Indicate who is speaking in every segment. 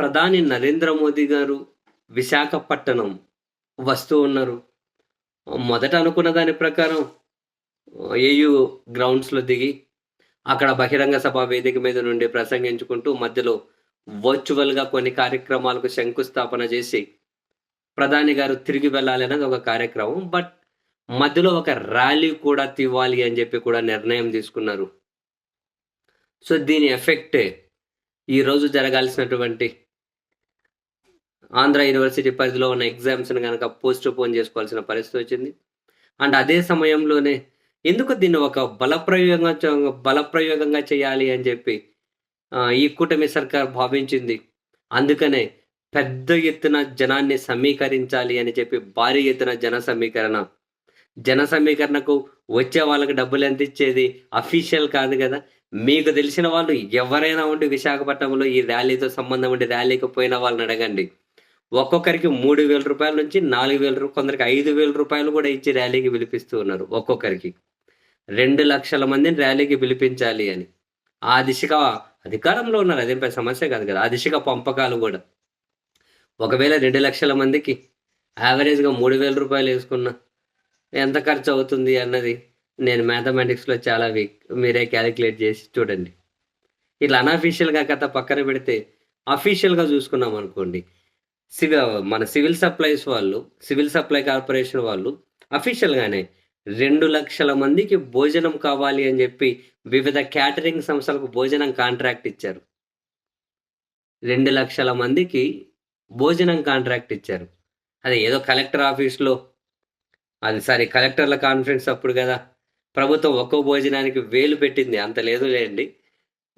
Speaker 1: ప్రధాని నరేంద్ర మోదీ గారు విశాఖపట్నం వస్తూ ఉన్నారు. మొదట అనుకున్న దాని ప్రకారం ఏయు గ్రౌండ్స్లో దిగి అక్కడ బహిరంగ సభ వేదిక మీద నుండి ప్రసంగించుకుంటూ మధ్యలో వర్చువల్గా కొన్ని కార్యక్రమాలకు శంకుస్థాపన చేసి ప్రధాని గారు తిరిగి వెళ్ళాలి అనేది ఒక కార్యక్రమం. బట్ మధ్యలో ఒక ర్యాలీ కూడా తివ్వాలి అని చెప్పి కూడా నిర్ణయం తీసుకున్నారు. సో దీని ఎఫెక్టే ఈరోజు జరగాల్సినటువంటి ఆంధ్ర యూనివర్సిటీ పరిధిలో ఉన్న ఎగ్జామ్స్ని కనుక పోస్ట్ పోన్ చేసుకోవాల్సిన పరిస్థితి వచ్చింది. అండ్ అదే సమయంలోనే ఎందుకు దీన్ని ఒక బలప్రయోగంగా బలప్రయోగంగా చేయాలి అని చెప్పి ఈ కూటమి సర్కార్ భావించింది. అందుకనే పెద్ద ఎత్తున జనాన్ని సమీకరించాలి అని చెప్పి భారీ ఎత్తున జన సమీకరణ. జన సమీకరణకు వచ్చే వాళ్ళకి డబ్బులు ఎంత ఇచ్చేది? అఫీషియల్ కాదు కదా. మీకు తెలిసిన వాళ్ళు ఎవరైనా ఉండి విశాఖపట్నంలో ఈ ర్యాలీతో సంబంధం ఉండి ర్యాలీకి పోయిన వాళ్ళని అడగండి. ఒక్కొక్కరికి మూడు వేల రూపాయల నుంచి నాలుగు వేల రూపాయలు కొందరికి ఐదు వేల రూపాయలు కూడా ఇచ్చి ర్యాలీకి పిలిపిస్తూ ఉన్నారు ఒక్కొక్కరికి. రెండు లక్షల మందిని ర్యాలీకి పిలిపించాలి అని. ఆ దిశగా అధికారంలో ఉన్నారు. అదేం పెద్ద సమస్య కాదు కదా. ఆ దిశగా పంపకాలు కూడా. ఒకవేళ రెండు లక్షల మందికి యావరేజ్గా మూడు వేల రూపాయలు వేసుకున్నా ఎంత ఖర్చు అవుతుంది అన్నది నేను మ్యాథమెటిక్స్లో చాలా వీక్ మీరే క్యాలిక్యులేట్ చేసి చూడండి. ఇట్లా అన్అఫీషియల్గా కథ పక్కన పెడితే అఫీషియల్గా చూసుకున్నాం అనుకోండి. సివిల్ మన సివిల్ సప్లైస్ వాళ్ళు సివిల్ సప్లై కార్పొరేషన్ వాళ్ళు అఫీషియల్గానే రెండు లక్షల మందికి భోజనం కావాలి అని చెప్పి వివిధ క్యాటరింగ్ సంస్థలకు భోజనం కాంట్రాక్ట్ ఇచ్చారు. రెండు లక్షల మందికి భోజనం కాంట్రాక్ట్ ఇచ్చారు. అది ఏదో కలెక్టర్ ఆఫీస్లో అది సారీ కలెక్టర్ల కాన్ఫరెన్స్ అప్పుడు కదా. ప్రభుత్వం ఒక్కో భోజనానికి వేలు పెట్టింది అంత లేదు లేండి.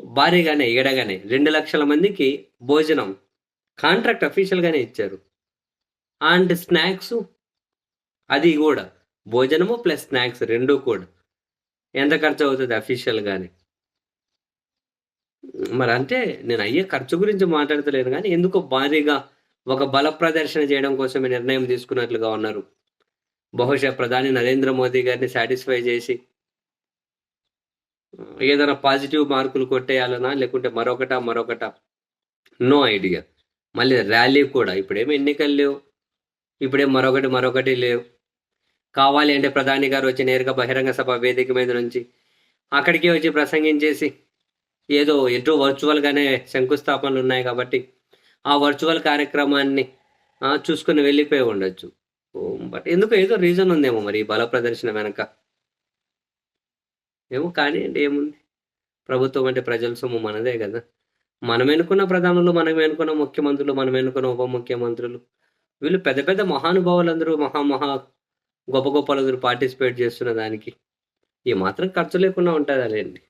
Speaker 1: భారీగానే ఏడగానే రెండు లక్షల మందికి భోజనం కాంట్రాక్ట్ అఫీషియల్గానే ఇచ్చారు. అండ్ స్నాక్స్ అది కూడా. భోజనము ప్లస్ స్నాక్స్ రెండు కూడా. ఎంత ఖర్చు అవుతుంది అఫీషియల్గానే? మరి అంటే నేను అయ్యే ఖర్చు గురించి మాట్లాడతలేను కానీ ఎందుకో భారీగా ఒక బల ప్రదర్శన చేయడం కోసమే నిర్ణయం తీసుకున్నట్లుగా ఉన్నారు. బహుశా ప్రధాని నరేంద్ర మోదీ గారిని సాటిస్ఫై చేసి ఏదైనా పాజిటివ్ మార్కులు కొట్టేయాలనా లేకుంటే మరొకట మరొకట? No idea. మళ్ళీ ర్యాలీ కూడా. ఇప్పుడేమి ఎన్నికలు లేవు. ఇప్పుడేం మరొకటి మరొకటి లేవు. కావాలి అంటే ప్రధాని గారు వచ్చి నేరుగా బహిరంగ సభ వేదిక మీద నుంచి అక్కడికి వచ్చి ప్రసంగించేసి ఏదో ఎటు వర్చువల్గానే శంకుస్థాపనలు ఉన్నాయి కాబట్టి ఆ వర్చువల్ కార్యక్రమాన్ని చూసుకుని వెళ్ళిపోయి ఉండొచ్చు. బట్ ఎందుకు ఏదో రీజన్ ఉందేమో మరి ఈ బల ప్రదర్శన వెనక. ఏమో కానివ్వండి ఏముంది? ప్రభుత్వం అంటే ప్రజల సొమ్ము మనదే కదా. మనం ఎన్నుకున్న ప్రధానులు మనం ఎన్నుకున్న ముఖ్యమంత్రులు మనం ఎన్నుకున్న ఉప ముఖ్యమంత్రులు. వీళ్ళు పెద్ద పెద్ద మహానుభావులందరూ మహా మహా గొప్ప గొప్పలందరూ పార్టిసిపేట్ చేస్తున్న దానికి ఏ మాత్రం ఖర్చు లేకుండా ఉంటుంది అదేంటి